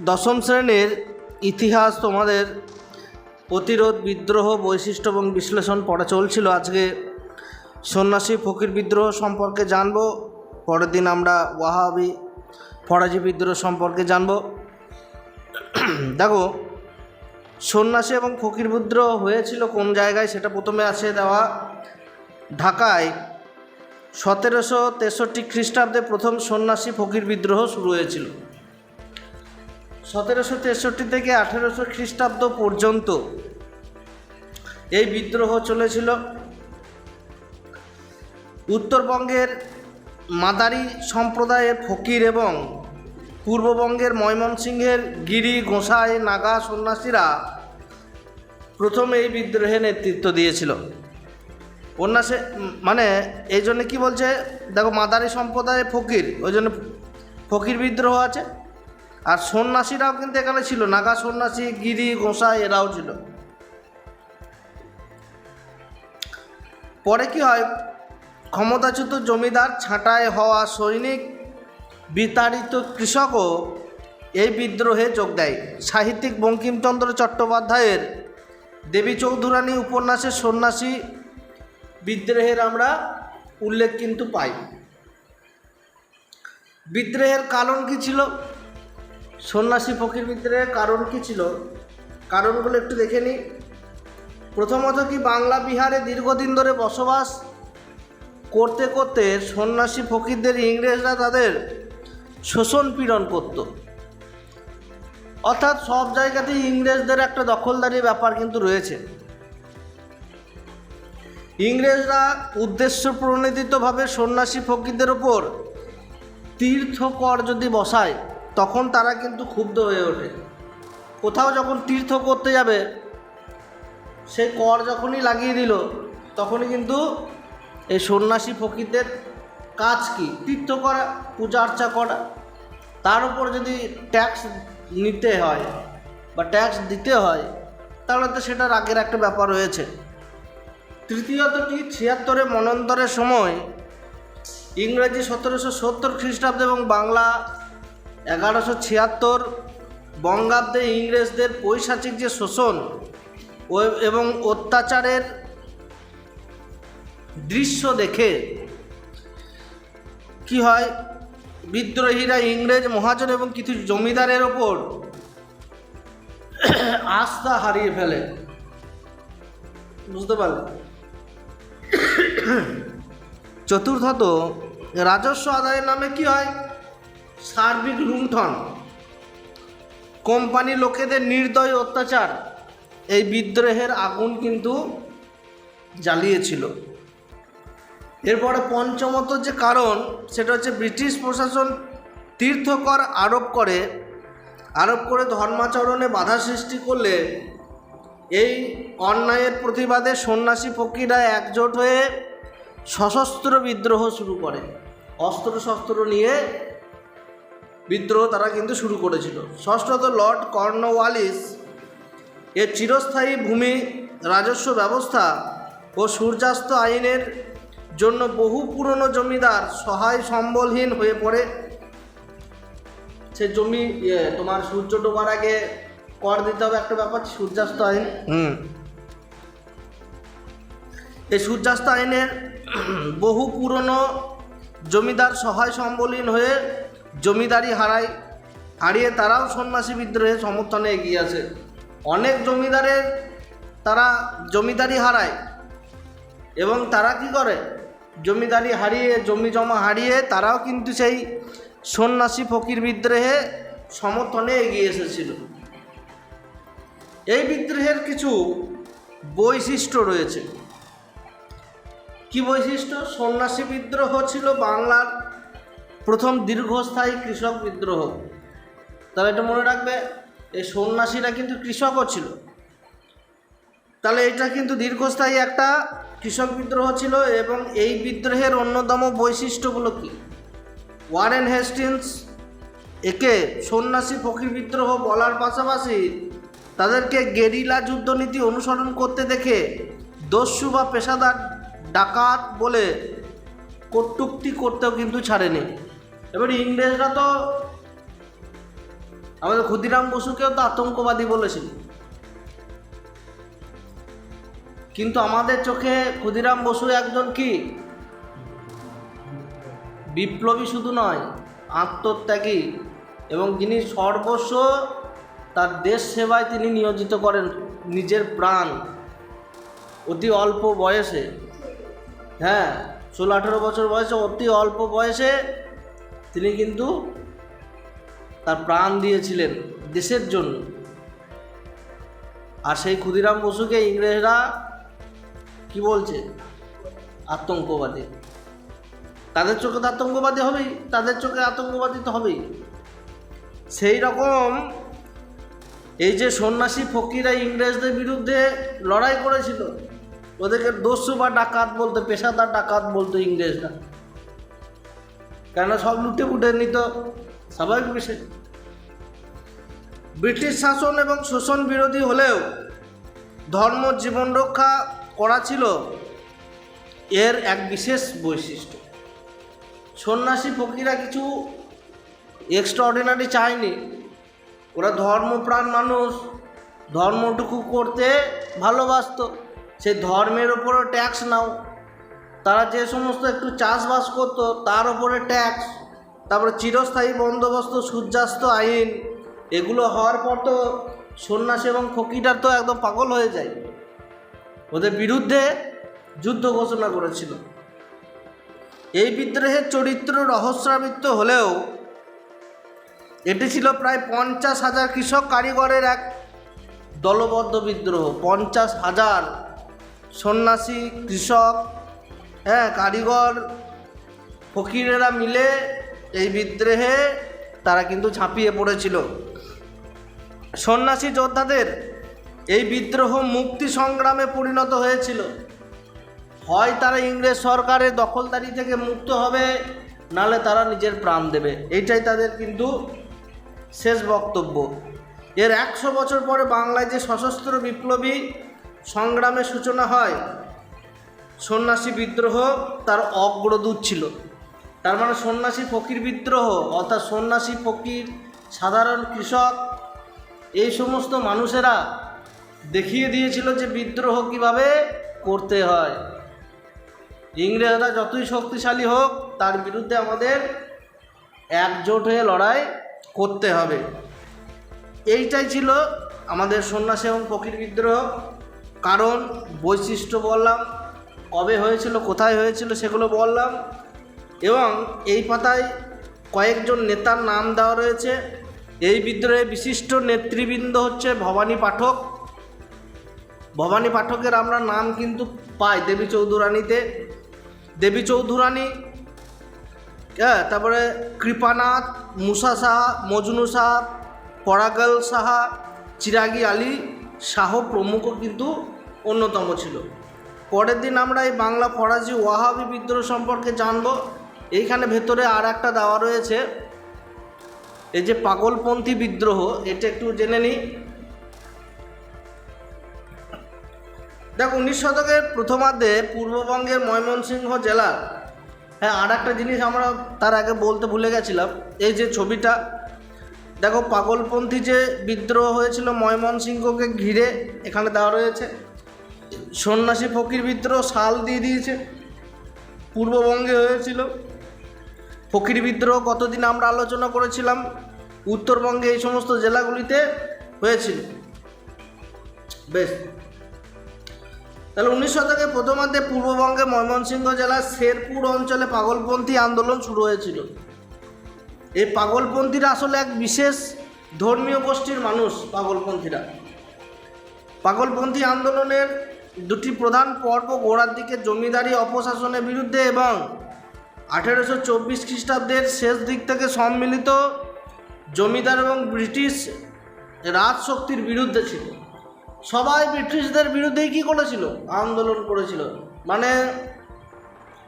দশম শ্রেণির ইতিহাস তোমাদের প্রতিরোধ বিদ্রোহ বৈশিষ্ট্য এবং বিশ্লেষণ পড়া চলছিল। আজকে সন্ন্যাসী ফকির বিদ্রোহ সম্পর্কে জানব, পরের দিন আমরা ওয়াহাবি ফরাজি বিদ্রোহ সম্পর্কে জানব। দেখো, সন্ন্যাসী এবং ফকির বিদ্রোহ হয়েছিল কোন জায়গায়? সেটা প্রথমে আছে দেওয়া ঢাকায়। সতেরোশো তেষট্টি খ্রিস্টাব্দে প্রথম সন্ন্যাসী ফকির বিদ্রোহ শুরু হয়েছিল। সতেরোশো তেষট্টি থেকে আঠেরোশো খ্রিস্টাব্দ পর্যন্ত এই বিদ্রোহ চলেছিল। উত্তরবঙ্গের মাদারি সম্প্রদায়ের ফকির এবং পূর্ববঙ্গের ময়মনসিংহের গিরি, গোসাই, নাগা সন্ন্যাসীরা প্রথম এই বিদ্রোহে নেতৃত্ব দিয়েছিল। উপন্যাসে মানে এই জন্য কী বলছে? দেখো, মাদারি সম্প্রদায়ের ফকির, ওই জন্য ফকির বিদ্রোহ আছে। আর সন্ন্যাসীরাও কিন্তু এখানে ছিল, নাগা সন্ন্যাসী, গিরি, গোসাই এরাও ছিল। পরে কি হয়? ক্ষমতাচ্যুত জমিদার, ছাঁটাই হওয়া সৈনিক, বিতাড়িত কৃষকও এই বিদ্রোহে যোগ দেয়। সাহিত্যিক বঙ্কিমচন্দ্র চট্টোপাধ্যায়ের দেবী চৌধুরানী উপন্যাসের সন্ন্যাসী বিদ্রোহের আমরা উল্লেখ কিন্তু পাই। বিদ্রোহের কারণ কি ছিল? সন্ন্যাসী ফকির বিদ্রোহের কারণ কি ছিল? কারণগুলো একটু দেখে নিই। প্রথমত কি বাংলা বিহারে দীর্ঘদিন ধরে বসবাস করতে করতে সন্ন্যাসী ফকিরদের ইংরেজরা তাদের শোষণ পীড়ন করত। অর্থাৎ সব জায়গাতেই ইংরেজদের একটা দখলদারি ব্যাপার কিন্তু রয়েছে। ইংরেজরা উদ্দেশ্য প্রণোদিতভাবে সন্ন্যাসী ফকিরদের ওপর তীর্থকর যদি বসায় তখন তারা কিন্তু ক্ষুব্ধ হয়ে ওঠে। কোথাও যখন তীর্থ করতে যাবে সেই কর যখনই লাগিয়ে দিল, তখনই কিন্তু এই সন্ন্যাসী ফকিরদের কাজ কি? তীর্থ করা, পূজা অর্চা করা। তার উপর যদি ট্যাক্স নিতে হয় বা ট্যাক্স দিতে হয়, তাহলে তো সেটা রাগের একটা ব্যাপার রয়েছে। তৃতীয়ত কি? ছিয়াত্তরে মনন্তরের সময় ইংরেজি সতেরোশো সত্তর খ্রিস্টাব্দে এবং বাংলা এগারোশো ছিয়াত্তর বঙ্গাব্দে ইংরেজদের পৈশাচিক যে শোষণ ও এবং অত্যাচারের দৃশ্য দেখে কি হয়? বিদ্রোহীরা ইংরেজ মহাজন এবং কিছু জমিদারের ওপর আস্থা হারিয়ে ফেলে। বুঝতে পারলে? চতুর্থত, রাজস্ব আদায়ের নামে কি হয়? সার্বিক লুণ্ঠন। কোম্পানি লোকেদের নির্দয় অত্যাচার। এই বিদ্রোহের আগুন কিন্তু জ্বালিয়েছিল। এরপরে পঞ্চমত যে কারণ, সেটা হচ্ছে ব্রিটিশ প্রশাসন তীর্থকর আরোপ করে। আরোপ করে ধর্মাচরণে বাধা সৃষ্টি করলে এই অন্যায়ের প্রতিবাদে সন্ন্যাসী ফকিরা একজোট হয়ে সশস্ত্র বিদ্রোহ শুরু করে। অস্ত্র শস্ত্র নিয়ে বিদ্রোহ তারা কিন্তু শুরু করেছিল। ষষ্ঠত লর্ড কর্নওয়ালিস এর চিরস্থায়ী ভূমি রাজস্ব ব্যবস্থা ও সূর্যাস্ত আইনের জন্য বহু পুরনো জমিদার সহায় সম্বলহীন হয়ে পড়ে। সে জমি তোমার সূর্য ডোবার আগে কর দিতে হবে একটা ব্যাপার সূর্যাস্ত আইন। হুম। এই সূর্যাস্ত আইনের বহু পুরনো জমিদার সহায় সম্বলহীন হয়ে জমিদারি হারায়, হারিয়ে তারাও সন্ন্যাসী বিদ্রোহে সমর্থনে এগিয়ে আসে। অনেক জমিদারের তারা জমিদারি হারায় এবং তারা কি করে? জমিদারি হারিয়ে, জমি জমা হারিয়ে তারাও কিন্তু সেই সন্ন্যাসী ফকির বিদ্রোহে সমর্থনে এগিয়ে এসেছিল। এই বিদ্রোহের কিছু বৈশিষ্ট্য রয়েছে। কি বৈশিষ্ট্য? সন্ন্যাসী বিদ্রোহ ছিল বাংলার প্রথম দীর্ঘস্থায়ী কৃষক বিদ্রোহ। তাহলে এটা মনে রাখবে, এই সন্ন্যাসীরা কিন্তু কৃষকও ছিল। তাহলে এটা কিন্তু দীর্ঘস্থায়ী একটা কৃষক বিদ্রোহ ছিল এবং এই বিদ্রোহের অন্যতম বৈশিষ্ট্যগুলো কি? ওয়ারেন হেস্টিন্স একে সন্ন্যাসী ফকির বিদ্রোহ বলার পাশাপাশি তাদেরকে গেরিলা যুদ্ধনীতি অনুসরণ করতে দেখে দস্যু বা পেশাদার ডাকাত বলে কটুক্তি করতেও কিন্তু ছাড়েনি। এবার ইংরেজরা তো আমাদের ক্ষুদিরাম বসুকেও তো আতঙ্কবাদী বলেছিল। কিন্তু আমাদের চোখে ক্ষুদিরাম বসু একজন কি? বিপ্লবী শুধু নয়, আত্মত্যাগী এবং যিনি সর্বস্ব, তার দেশ সেবায় তিনি নিয়োজিত করেন নিজের প্রাণ। অতি অল্প বয়সে। হ্যাঁ ষোলো আঠেরো বছর বয়সে অতি অল্প বয়সে তিনি কিন্তু তার প্রাণ দিয়েছিলেন দেশের জন্য। আর সেই ক্ষুদিরাম বসুকে ইংরেজরা কি বলছে? আতঙ্কবাদী। তাদের চোখে তো আতঙ্কবাদী হবেই, তাদের চোখে আতঙ্কবাদী তো হবেই। সেই রকম এই যে সন্ন্যাসী ফকিরা ইংরেজদের বিরুদ্ধে লড়াই করেছিল, ওদেরকে দস্যু বা ডাকাত বলতো, পেশাদার ডাকাত বলতো ইংরেজরা। কেন সব লুটে ফুটে নিত স্বাভাবিক বিষয়। ব্রিটিশ শাসন এবং শোষণ বিরোধী হলেও ধর্ম জীবন রক্ষা করা ছিল এর এক বিশেষ বৈশিষ্ট্য। সন্ন্যাসী ফকিরা কিছু এক্সট্রা অর্ডিনারি চায়নি। ওরা ধর্মপ্রাণ মানুষ, ধর্মটুকু করতে ভালোবাসতো। সেই ধর্মের ওপরও ট্যাক্স নাও। তারা যে সমস্ত একটু চাষবাস করতো, তার ওপরে ট্যাক্স তারপরে চিরস্থায়ী বন্দোবস্ত, সূর্যাস্ত আইন, এগুলো হওয়ার পর তো সন্ন্যাসী এবং ফকিরার তো একদম পাগল হয়ে যায়। ওদের বিরুদ্ধে যুদ্ধ ঘোষণা করেছিল। এই বিদ্রোহের চরিত্র রহস্যাবৃত্ত হলেও, এটি ছিল প্রায় পঞ্চাশ হাজার কৃষক কারিগরের এক দলবদ্ধ বিদ্রোহ। পঞ্চাশ হাজার সন্ন্যাসী, কৃষক হ্যাঁ কারিগর ফকিরেরা মিলে এই বিদ্রোহে তারা কিন্তু ঝাঁপিয়ে পড়েছিল। সন্ন্যাসী যোদ্ধাদের এই বিদ্রোহ মুক্তি সংগ্রামে পরিণত হয়েছিল। হয় তারা ইংরেজ সরকারের দখলদারি থেকে মুক্ত হবে, নালে তারা নিজের প্রাণ দেবে। এইটাই তাদের কিন্তু শেষ বক্তব্য। এর একশো বছর পরে বাংলায় যে সশস্ত্র বিপ্লবী সংগ্রামের সূচনা হয় সন্ন্যাসী বিদ্রোহ তার অগ্রদূত ছিল। তার মানে সন্ন্যাসী ফকির বিদ্রোহ, অর্থাৎ সন্ন্যাসী ফকির, সাধারণ কৃষক, এই সমস্ত মানুষেরা দেখিয়ে দিয়েছিল যে বিদ্রোহ কীভাবে করতে হয়। ইংরেজরা যতই শক্তিশালী হোক, তার বিরুদ্ধে আমাদের একজোট হয়ে লড়াই করতে হবে। এইটাই ছিল আমাদের সন্ন্যাসী এবং ফকির বিদ্রোহ। কারণ বৈশিষ্ট্য বললাম কবে হয়েছিল, কোথায় হয়েছিল সেগুলো বললাম। এবং এই পাতায় কয়েকজন নেতার নাম দেওয়া রয়েছে। এই বিদ্রোহে বিশিষ্ট নেতৃবৃন্দ হচ্ছে ভবানী পাঠক। ভবানী পাঠকের আমরা নাম কিন্তু পাই দেবী চৌধুরানীতে। দেবী চৌধুরানী হ্যাঁ তারপরে কৃপানাথ, মুসা সাহা, মজনু সাহা, পরাগল সাহা, চিরাগি আলী, শাহ প্রমুখ কিন্তু অন্যতম ছিল। পরের দিন আমরা এই বাংলা ফরাজি ওয়াহাবি বিদ্রোহ সম্পর্কে জানব। এইখানে ভেতরে আর একটা দেওয়া রয়েছে। এই যে পাগলপন্থী বিদ্রোহ, এটা একটু জেনে নিই। দেখ, উনিশ শতকের প্রথমার্ধে পূর্ববঙ্গের ময়মনসিংহ জেলার হ্যাঁ আর একটা জিনিস আমরা তার আগে বলতে ভুলে গেছিলাম, এই যে ছবিটা। দেখো, পাগলপন্থী যে বিদ্রোহ হয়েছিল ময়মনসিংহকে ঘিরে এখানে দেওয়া রয়েছে। সন্ন্যাসী ফকির বিদ্রোহ সাল দিয়ে দিয়েছে। পূর্ববঙ্গে হয়েছিল। ফকির বিদ্রোহ কতদিন আমরা আলোচনা করেছিলাম, উত্তরবঙ্গে এই সমস্ত জেলাগুলিতে হয়েছিল। বেশ। তাহলে উনিশ শতকের প্রথমার্ধে পূর্ববঙ্গে ময়মনসিংহ জেলার শেরপুর অঞ্চলে পাগলপন্থী আন্দোলন শুরু হয়েছিল। এই পাগলপন্থীরা আসলে এক বিশেষ ধর্মীয় গোষ্ঠীর মানুষ, পাগলপন্থীরা। পাগলপন্থী আন্দোলনের দুটি প্রধান পর্ব গোড়ার দিকে জমিদারি অপশাসনের বিরুদ্ধে এবং আঠেরোশো চব্বিশ খ্রিস্টাব্দের শেষ দিক থেকে সম্মিলিত জমিদার এবং ব্রিটিশ রাজশক্তির বিরুদ্ধে ছিল। সবাই ব্রিটিশদের বিরুদ্ধেই কী করেছিল? আন্দোলন করেছিল। মানে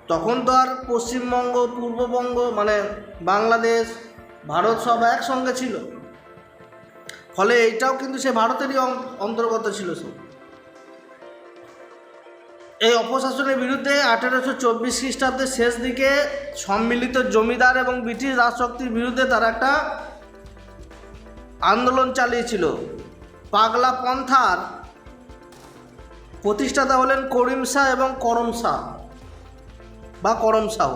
তখন তো আর পশ্চিমবঙ্গ, পূর্ববঙ্গ মানে বাংলাদেশ, ভারত সব একসঙ্গে ছিল। ফলে এইটাও কিন্তু সে ভারতেরই অন্তর্গত ছিল সব এই অপশাসনের বিরুদ্ধে আঠেরোশো চব্বিশ খ্রিস্টাব্দের শেষ দিকে সম্মিলিত জমিদার এবং ব্রিটিশ রাজশক্তির বিরুদ্ধে তারা একটা আন্দোলন চালিয়েছিল। পাগলা পন্থার প্রতিষ্ঠাতা হলেন করিম শাহ এবং করম শাহ বা করম শাহ।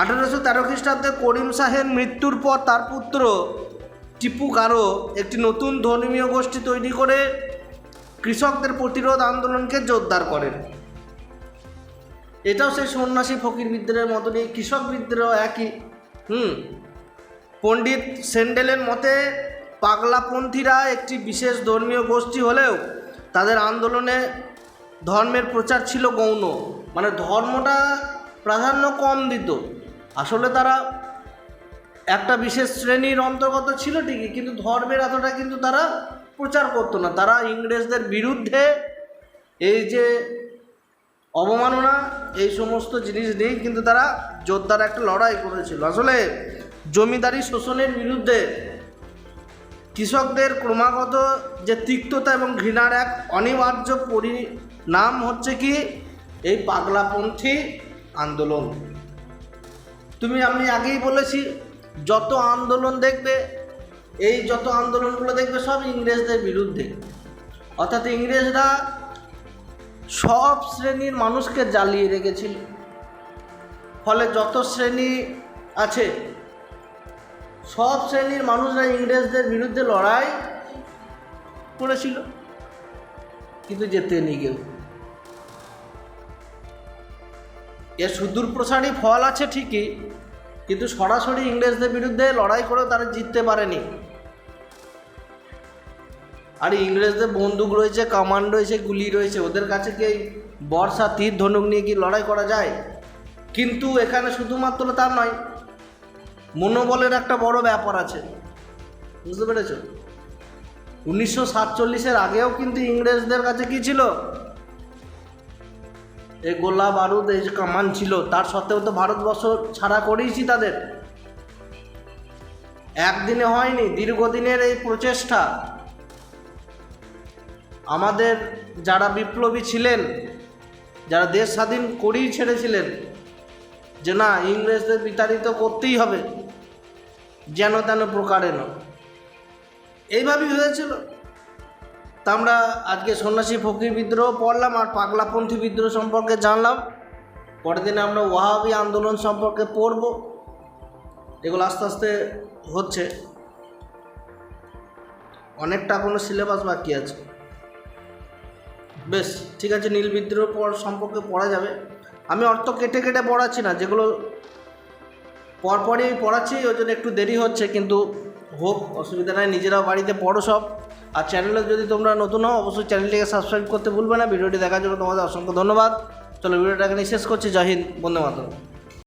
আঠেরোশো তেরো খ্রিস্টাব্দে করিম শাহের মৃত্যুর পর তার পুত্র টিপু গারো একটি নতুন ধর্মীয় গোষ্ঠী তৈরি করে কৃষকদের প্রতিরোধ আন্দোলনকে জোরদার করেন এটাও সেই সন্ন্যাসী ফকির বিদ্রোহের মতনই, কৃষক বিদ্রোহ একই। হুম, পণ্ডিত সেন্ডেলের মতে, পাগলাপন্থীরা একটি বিশেষ ধর্মীয় গোষ্ঠী হলেও তাদের আন্দোলনে ধর্মের প্রচার ছিল গৌণ। মানে ধর্মটা প্রাধান্য কম দিত। আসলে তারা একটা বিশেষ শ্রেণির অন্তর্গত ছিল ঠিকই, কিন্তু ধর্মের এতটা কিন্তু তারা প্রচার করতো না। তারা ইংরেজদের বিরুদ্ধে এই যে অবমাননা, এই সমস্ত জিনিস দিয়েই কিন্তু তারা জোরদার একটা লড়াই করেছিল। আসলে জমিদারি শোষণের বিরুদ্ধে কৃষকদের ক্রমাগত যে তিক্ততা এবং ঘৃণার এক অনিবার্য পরিণাম হচ্ছে কি? এই পাগলাপন্থী আন্দোলন। তুমি আমি আগেই বলেছি, যত আন্দোলন দেখবে এই যত আন্দোলনগুলো দেখবে সব ইংরেজদের বিরুদ্ধে। অর্থাৎ ইংরেজরা সব শ্রেণির মানুষকে জ্বালিয়ে রেখেছিল। ফলে যত শ্রেণি আছে, সব শ্রেণির মানুষরা ইংরেজদের বিরুদ্ধে লড়াই করেছিল। কিন্তু যেতেনি কেউ। এর সুদূর প্রসারী ফল আছে ঠিকই, কিন্তু সরাসরি ইংরেজদের বিরুদ্ধে লড়াই করেও তারা জিততে পারেনি। আর ইংরেজদের বন্দুক রয়েছে কামান রয়েছে, গুলি রয়েছে, ওদের কাছে কি বর্ষা, তীর, ধনুক নিয়ে কি লড়াই করা যায়? কিন্তু এখানে শুধুমাত্র তার নয়, মনোবলের একটা বড় ব্যাপার আছে। বুঝতে পেরেছ? উনিশশো সাতচল্লিশের আগেও কিন্তু ইংরেজদের কাছে কি ছিল? এই গোলা বারুদ এই কামান ছিল, তার সত্ত্বেও তো ভারতবর্ষ ছাড়া করেইছি তাদের। একদিনে হয়নি, দীর্ঘদিনের এই প্রচেষ্টা। আমাদের যারা বিপ্লবী ছিলেন, যারা দেশ স্বাধীন করেই ছেড়েছিলেন, যে না, ইংরেজদের বিতাড়িত করতেই হবে, যেন তেন প্রকারে না। এইভাবেই হয়েছিল। তা আমরা আজকে সন্ন্যাসী ফকির বিদ্রোহ পড়লাম আর পাগলাপন্থী বিদ্রোহ সম্পর্কে জানলাম। পরের দিনে আমরা ওয়াহাবি আন্দোলন সম্পর্কে পড়ব। এগুলো আস্তে আস্তে হচ্ছে। অনেকটা কোনো সিলেবাস বাকি আছে। বেশ, ঠিক আছে, নীল বিদ্রোহ পর সম্পর্কে পড়া যাবে। আমি অর্থ কেটে কেটে পড়াচ্ছি না, যেগুলো পরপরই পড়াচ্ছি, ওই জন্য একটু দেরি হচ্ছে, কিন্তু হোক, অসুবিধা নাই, নিজেরাও বাড়িতে পড়ো সব। আর চ্যানেলে যদি তোমরা নতুন হও, অবশ্যই চ্যানেলটিকে সাবস্ক্রাইব করতে ভুলবে না, ভিডিওটি দেখার জন্য তোমাদের অসংখ্য ধন্যবাদ। চলো, ভিডিওটাকে এখানে শেষ করছি, জয় হিন্দ বন্ধু মাতরম।